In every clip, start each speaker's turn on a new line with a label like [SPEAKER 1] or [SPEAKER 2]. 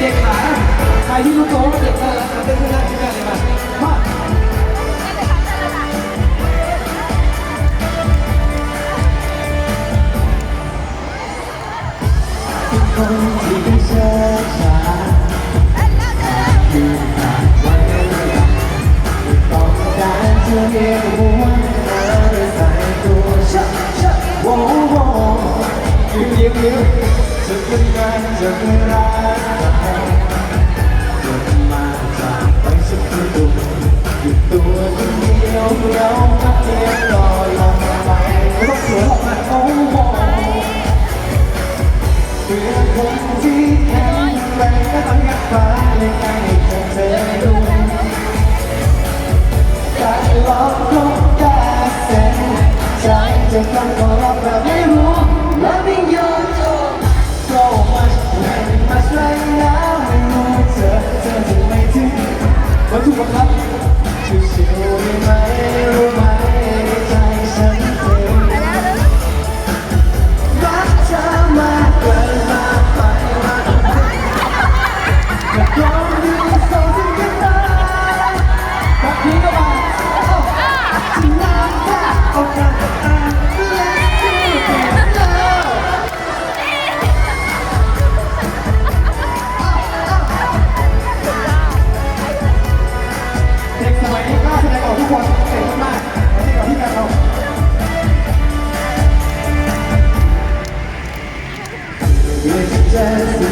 [SPEAKER 1] เด็กขาใครที่รู้ตัวว่าเด็กน่ารักมาเต้นข้างหน้าชิ้นงาเลยมามา
[SPEAKER 2] คนที่ไม่เชื่อช้าคือผ่านวันเวลาต้องการจะเรียก จะฟังขอรับแบบไม่รู้ Loving you so much very much right now ไม่รู้เธอเธอจะไม่ถึง
[SPEAKER 1] วัตถุประครับ
[SPEAKER 2] ชิวๆได้ไดงออกทุ
[SPEAKER 1] กคนเก่งมากๆมาที่กับพี่กันเรา
[SPEAKER 2] เรื่อจะเจ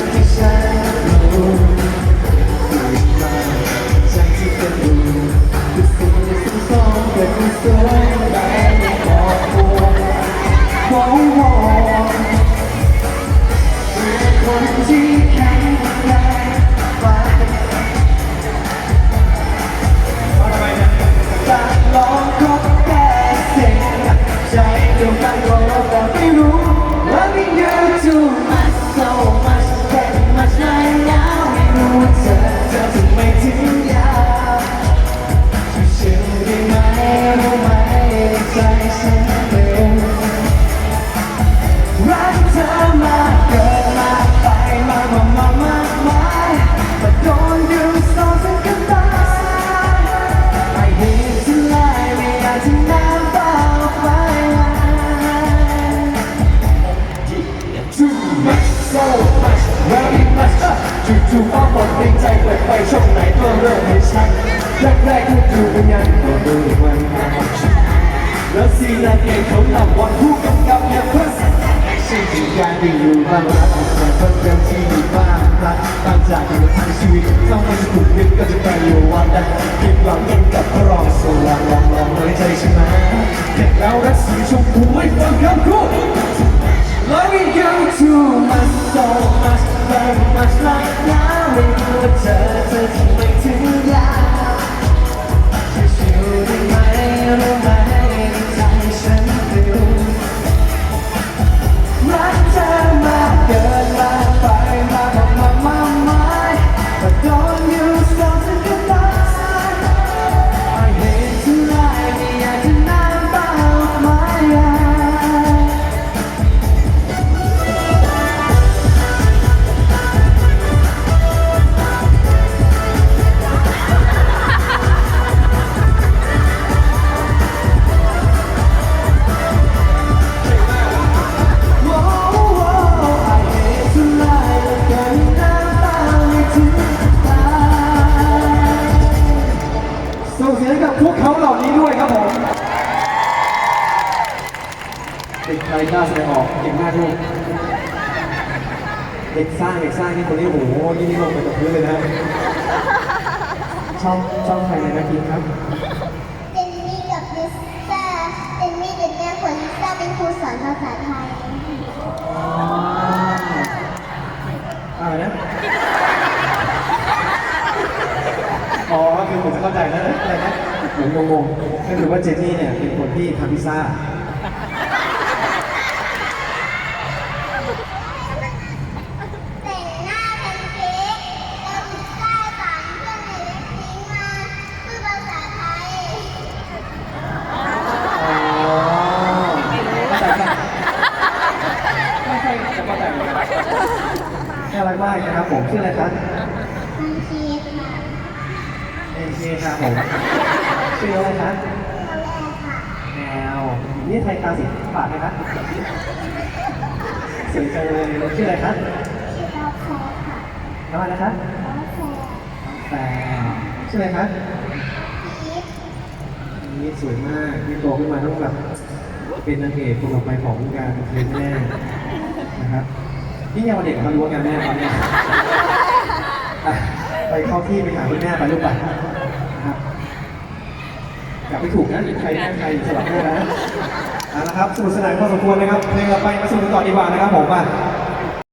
[SPEAKER 2] ช่องไหนก็เริ่มให้ชัดแรกๆก็ดูเป็นยังก็ดูวันแล้วซีนาเองเขานำวันผู้กำกับเนี่ยเพื่อสิ่งที่การที่อยู่บ้างรักแต่เพิ่มเติมที่อยู่บ้างรักตั้งใจอยู่ทั้งชีวิตต้องไม่ถูกยึดก็จะไปอยู่วันใดผิดหวังยิ่งกับพระรองสว่างลองลองน้ใจใช่ไหมเด็กแล้วรักสีชมพูไม่ฟังคำพูด Loving you too much เด็ก
[SPEAKER 1] ใครกล้าแสดงออกเก่งมากลูกเด็กสร้างเด็กสร้างนี่คนนี้โอ้โหนี่นี่ลงไปกับพื้นเลยนะชอบชอบใครในนักกีฬาครับ
[SPEAKER 3] เจนนี่กับลิซ่าเจนนี่เป็นแม่คนลิซ่าเป็นครูสอนภาษาไทย
[SPEAKER 1] อะไรนะอ๋อคือผมจะเข้าใจแล้วนะอะไรนะเหมือนงงๆก็คือว่าเจนนี่เนี่ยเป็นคนที่ทำพิซซ่า
[SPEAKER 3] ค
[SPEAKER 1] รับ
[SPEAKER 2] ผมชื่ออะไรครับ
[SPEAKER 3] มันชีค่ะ
[SPEAKER 2] เอเชีครับผมชื่ออะไรครับ
[SPEAKER 3] ตัวแรกค่ะ
[SPEAKER 2] แมวนี่ไทยตาสีปากไหมครับสวยจังเลยชื่ออะไรครับ
[SPEAKER 3] ชื่อกาแฟค่ะ
[SPEAKER 2] น้องอะไรนะครับ
[SPEAKER 3] กาแฟ
[SPEAKER 2] แต่ชื่ออะไรครับ
[SPEAKER 3] พีช
[SPEAKER 2] นี่สวยมากนี่โตขึ้นมาต้องแบบเป็นนางเอกคนต่อไปของวงการบันเทิงแน่นะครับ นี่ยังเด็กเขารู้ว่าการแม่เขาเนี่ยอะไปเข้าที่ไปหาคุณแม่ไปลูกไปนะครับกลับไปถูกนะใครแม่ใครสลับแม่นะเอาละครับสนุกสนานพอสมควรนะครับเพลงต่อไปมาสนุกกันต่อดีกว่านะครับผมมา